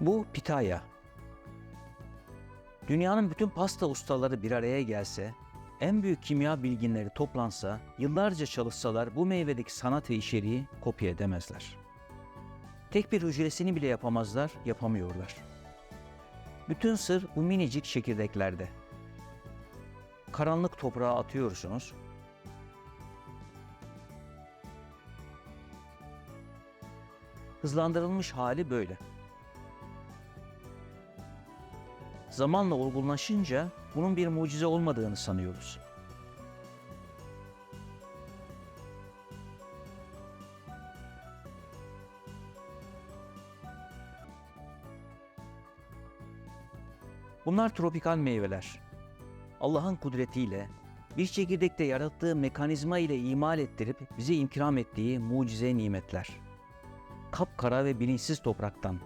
Bu pitaya. Dünyanın bütün pasta ustaları bir araya gelse, en büyük kimya bilginleri toplansa, yıllarca çalışsalar bu meyvedeki sanat ve içeriği kopya edemezler. Tek bir hücresini bile yapamazlar, yapamıyorlar. Bütün sır bu minicik çekirdeklerde. Karanlık toprağa atıyorsunuz, Hızlandırılmış hali böyle. Zamanla olgunlaşınca bunun bir mucize olmadığını sanıyoruz. Bunlar tropikal meyveler. Allah'ın kudretiyle bir çekirdekte yarattığı mekanizma ile imal ettirip bize ikram ettiği mucize nimetler kapkara ve bilinçsiz topraktan